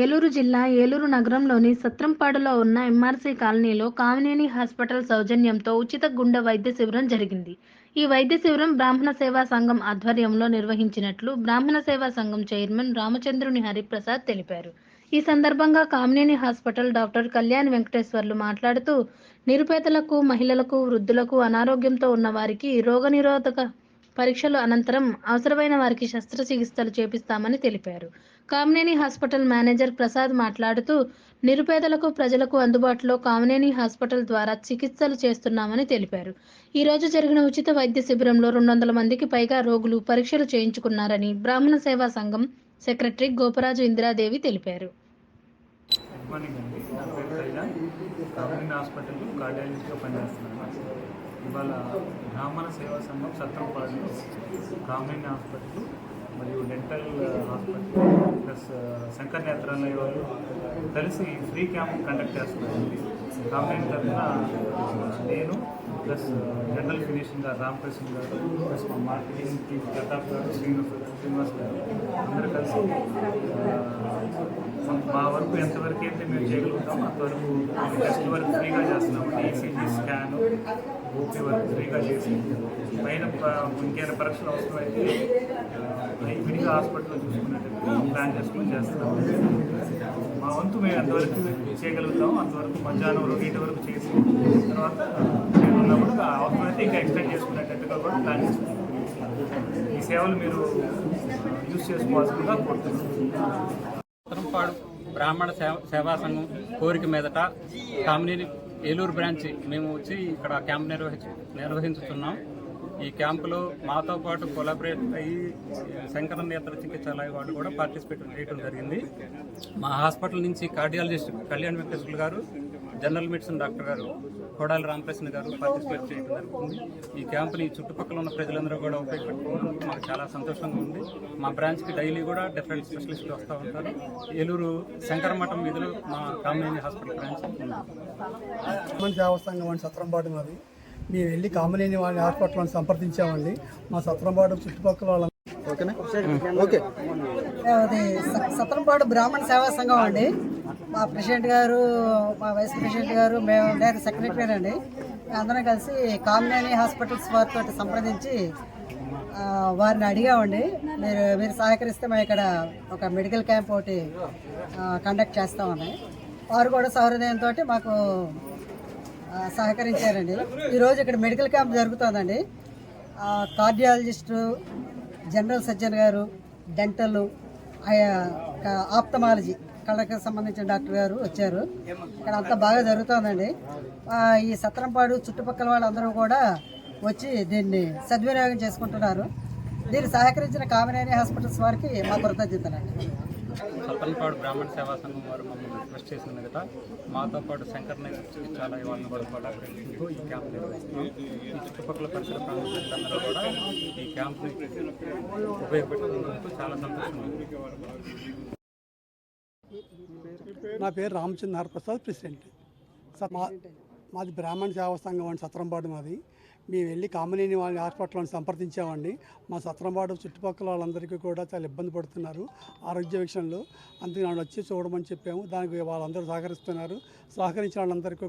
ఏలూరు జిల్లా ఏలూరు నగరంలోని సత్రంపాడులో ఉన్న ఎంఆర్సీ కాలనీలో కామినేని హాస్పిటల్ సౌజన్యంతో ఉచిత గుండె వైద్య శిబిరం జరిగింది. ఈ వైద్య శిబిరం బ్రాహ్మణ సేవా సంఘం ఆధ్వర్యంలో నిర్వహించినట్లు బ్రాహ్మణ సేవా సంఘం చైర్మన్ రామచంద్రుని హరిప్రసాద్ తెలిపారు. ఈ సందర్భంగా కామినేని హాస్పిటల్ డాక్టర్ కళ్యాణ్ వెంకటేశ్వర్లు మాట్లాడుతూ నిరుపేదలకు మహిళలకు వృద్ధులకు అనారోగ్యంతో ఉన్న వారికి రోగనిరోధక పరీక్షలు అనంతరం అవసరమైన వారికి శస్త్రచికిత్సలు చేపిస్తామని తెలిపారు. కామినేని హాస్పిటల్ మేనేజర్ ప్రసాద్ మాట్లాడుతూ నిరుపేదలకు ప్రజలకు అందుబాటులో కామినేని హాస్పిటల్ ద్వారా చికిత్సలు చేస్తున్నామని తెలిపారు. ఈ రోజు జరిగిన ఉచిత వైద్య శిబిరంలో రెండు వందల మందికి పైగా రోగులు పరీక్షలు చేయించుకున్నారని బ్రాహ్మణ సేవా సంఘం సెక్రటరీ గోపరాజు ఇందిరాదేవి తెలిపారు. గుడ్ మార్నింగ్ అండి. నా పేరు కామినేని హాస్పిటల్ పనిచేస్తున్నాను. ఇవాళ బ్రాహ్మణ సేవా సంఘం సత్రంపాడులో కామినేని హాస్పిటల్ మరియు dental hospital plus Sankar Netralaya వాళ్ళు కలిసి ఫ్రీ క్యాంప్ కండక్ట్ చేస్తున్నారండి. కామినేని తరఫున నేను ప్లస్ జనరల్ ఫినిషింగ్ గారు రామకృష్ణ గారు ప్లస్ మా మార్కెటింగ్ టీమ్ ప్రతాప్ గారు శ్రీనివాస్ శ్రీనివాస్ గారు అందరూ కలిసి మా వరకు ఎంతవరకు అయితే మేము చేయగలుగుతామో అంతవరకు టెస్ట్ వరకు ఫ్రీగా చేస్తున్నాము ఈసీజీ స్కాన్ ఓపీ వరకు ఫ్రీగా చేసి పైన ప- ఇంకేమైనా పరీక్షలు అవసరమైతే ఆ, విడిగా హాస్పిటల్లో చూసుకున్నట్టు ప్లాన్ చేసుకుని చేస్తున్నాం. మా వంతు మేము ఎంతవరకు చేయగలుగుతాము అంతవరకు మధ్యాహ్నం రెండింటి వరకు చేసి తర్వాత మేము ఉన్నప్పుడు అవసరమైతే ఇంకా ఎక్స్టెండ్ చేసుకునేటట్టుగా కూడా ప్లాన్ చేసుకుంటాం. ఈ సేవలు మీరు యూజ్ చేసుకోవాల్సిందిగా కోరుతున్నాం. బ్రాహ్మణ సేవా సంఘం కోరిక మీదట కామినేని ఏలూరు బ్రాంచ్. మేము వచ్చి ఇక్కడ క్యాంప్ నిర్వహించు నిర్వహించుతున్నాం. ఈ క్యాంపులో మాతో పాటు కొలాబరేట్ అయ్యి శంకర నేత్ర చికిత్సాలయ వాళ్ళు కూడా పార్టిసిపేట్ చేయడం జరిగింది. మా హాస్పిటల్ నుంచి కార్డియాలజిస్ట్ కళ్యాణ్ వెంకటేశ్వర గారు జనరల్ మెడిసిన్ డాక్టర్ గారు కోడాలి రామకృష్ణ గారు పార్టిసిపేట్ చేయడం జరుగుతుంది. ఈ క్యాంపుని చుట్టుపక్కల ఉన్న ప్రజలందరూ కూడా ఉపయోగపెట్టుకోవడం మాకు చాలా సంతోషంగా ఉంది. మా బ్రాంచ్కి డైలీ కూడా డిఫరెంట్ స్పెషలిస్టులు వస్తూ ఉంటారు. ఏలూరు శంకరమఠం వీధిలో మా కామినేని హాస్పిటల్ బ్రాంచ్ ఉంది. మన దేవస్థానం వాడి మాది మేము వెళ్ళి కామినేని వాళ్ళ హాస్పిటల్ని సంప్రదించామండి మా సత్రంపాటు చుట్టుపక్కల వాళ్ళ అది స- సత్రంపాడు బ్రాహ్మణ సేవా సంఘం అండి. మా ప్రెసిడెంట్ గారు మా వైస్ ప్రెసిడెంట్ గారు మేము నేను సెక్రటరీ అండి. అందరం కలిసి కామినేని హాస్పిటల్స్ వారితో సంప్రదించి వారిని అడిగామండి. మీరు మీరు సహకరిస్తే మేము ఇక్కడ ఒక మెడికల్ క్యాంప్ ఒకటి కండక్ట్ చేస్తామని వారు కూడా సహృదయంతో మాకు సహకరించారండి. ఈరోజు ఇక్కడ మెడికల్ క్యాంప్ జరుగుతుందండి. కార్డియాలజిస్టు జనరల్ సర్జన్ గారు డెంటల్ ఆప్తమాలజీ కళ్ళకి సంబంధించిన డాక్టర్ గారు వచ్చారు. ఇక్కడ అంతా బాగా జరుగుతుందండి. ఈ సత్రంపాడు చుట్టుపక్కల వాళ్ళందరూ కూడా వచ్చి దీన్ని సద్వినియోగం చేసుకుంటున్నారు. దీన్ని సహకరించిన కామినేని హాస్పిటల్స్ వారికి మా కృతజ్ఞతలండి. సత్తనపాడు బ్రాహ్మణ సేవా సంఘం వారు మమ్మల్ని రిక్వెస్ట్ చేసిన మీద మాతో పాటు శంకర్ నేత్ర చికిత్సాలయ వాళ్ళని కూడా కొలాబరేట్ ఈ క్యాంప్ నిర్వహిస్తున్నాం. ఈ చుట్టుపక్కల పరిసర ప్రాంతాలందరూ కూడా ఈ క్యాంప్ని ఉపయోగపెట్టుకున్నందుకు చాలా సంతోషంగా నా పేరు రామచంద్ర ప్రసాద్ ప్రెసిడెంట్. మాది బ్రాహ్మణ సేవా సంఘం అండి సత్రంపాడు మాది. మేము వెళ్ళి కామనేని వాళ్ళని హాస్పిటల్ని సంప్రదించామండి. మా సత్రంపాడు చుట్టుపక్కల వాళ్ళందరికీ కూడా చాలా ఇబ్బంది పడుతున్నారు ఆరోగ్య విషయంలో అందుకే నన్ను వచ్చి చూడమని చెప్పాము. దానికి వాళ్ళందరూ సహకరిస్తున్నారు. సహకరించిన వాళ్ళందరికీ